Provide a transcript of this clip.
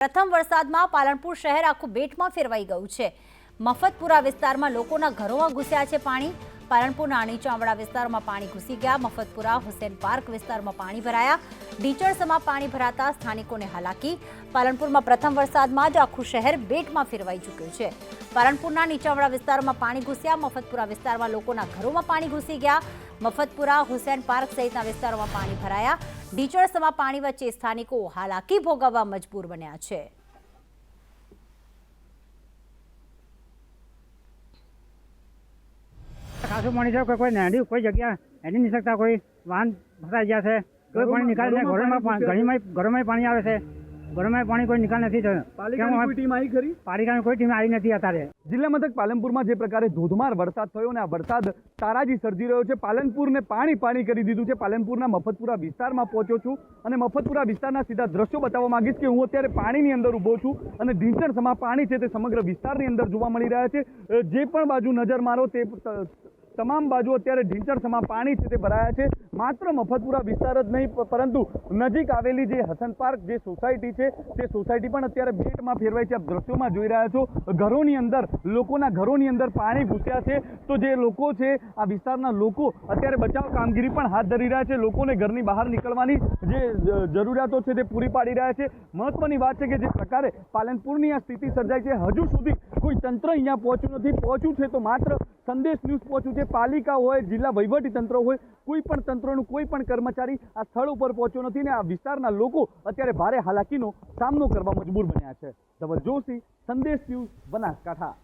પ્રથમ વરસાદમાં પાલનપુર શહેર આખું બેટમાં ફેરવાઈ ગયું છે. મફતપુરા વિસ્તારમાં લોકોના ઘરોમાં ઘૂસ્યા છે પાણી. પાલનપુરના ચામડા વિસ્તારમાં પાણી ઘૂસી ગયા. મફતપુરા, હુસેન પાર્ક વિસ્તારમાં પાણી ભરાયા. ઢીચળસમાં પાણી ભરાતા સ્થાનિકોને હાલાકી. પાલનપુરમાં પ્રથમ વરસાદમાં જ આખું શહેર બેટમાં ફેરવાઈ ચૂક્યું છે. પાલનપુરના નીચાવાળા વિસ્તારોમાં પાણી ઘૂસ્યા. મફતપુરા વિસ્તારમાં લોકોના ઘરોમાં પાણી ઘૂસી ગયા. મફતપુરા, હુસેન પાર્ક સહિતના વિસ્તારોમાં પાણી ભરાયા. ઢીચળસમાં પાણી વચ્ચે સ્થાનિકો હાલાકી ભોગવવા મજબૂર બન્યા છે. ખાસું પાણી છે કોઈ કોઈ કોઈ જગ્યા હેડી નહીં શકતા કોઈ વાહન ફસાઈ ગયા છે કોઈ પાણી નિકાલ નહીં ઘરોમાં ઘણીમાં ઘરોમાં પાણી આવે છે. ઘરોમાં પાણી કોઈ નિકાલ નથી થયો. પાલિકાની ટીમ આવી ખરી? પાલિકાની કોઈ ટીમ આવી નથી અત્યારે. જિલ્લા મથક પાલનપુરમાં જે પ્રકારે ધોધમાર વરસાદ થયો અને આ વરસાદ તારાજી સર્જી રહ્યો છે પાલનપુરને પાણી પાણી કરી દીધું છે. પાલનપુરના મફતપુરા વિસ્તારમાં પહોંચ્યો છું અને મફતપુરા વિસ્તારના સીધા દ્રશ્યો બતાવવા માંગીશ કે હું અત્યારે પાણીની અંદર ઊભો છું અને ઢીંચણ સમા પાણી છે તે સમગ્ર વિસ્તારની અંદર જોવા મળી રહ્યા છે. જે પણ બાજુ નજર મારો ત- તમામ બાજુ અત્યારે ઢીંચણસમાં પાણી છે તે ભરાયા છે. માત્ર મફતપુરા વિસ્તાર જ નહીં પરંતુ નજીક આવેલી જે હસન પાર્ક જે સોસાયટી છે, તે સોસાયટી પણ અત્યારે બેટમાં ફેરવાઈ છે. આપ દ્રશ્યોમાં જોઈ રહ્યા છો, ઘરોની અંદર, લોકોના ઘરોની અંદર પાણી ઘૂસ્યા છે. તો જે લોકો છે, આ વિસ્તારના લોકો અત્યારે બચાવ કામગીરી પણ હાથ ધરી રહ્યા છે. લોકોને ઘરની બહાર નીકળવાની જે, જરૂરિયાતો છે તે પૂરી પાડી રહ્યા છે. મહત્વની વાત છે કે જે પ્રકારે પાલનપુરની આ સ્થિતિ સર્જાઈ છે. હજુ સુધી કોઈ તંત્ર અહીંયા પહોંચ્યું નથી. પહોંચ્યું છે તો માત્ર સંદેશ ન્યૂઝ પહોંચ્યું છે. પાલિકા હોય, જિલ્લા વહીવટી તંત્ર હોય, કોઈ પણ તંત્રનું કોઈ પણ કર્મચારી આ સ્થળ ઉપર પહોંચ્યો નથી ને આ વિસ્તારના લોકો અત્યારે ભારે હાલાકીનો સામનો કરવા મજબૂર બન્યા છે. ધવલ જોશી સંદેશ ન્યૂઝ બનાસકાંઠા.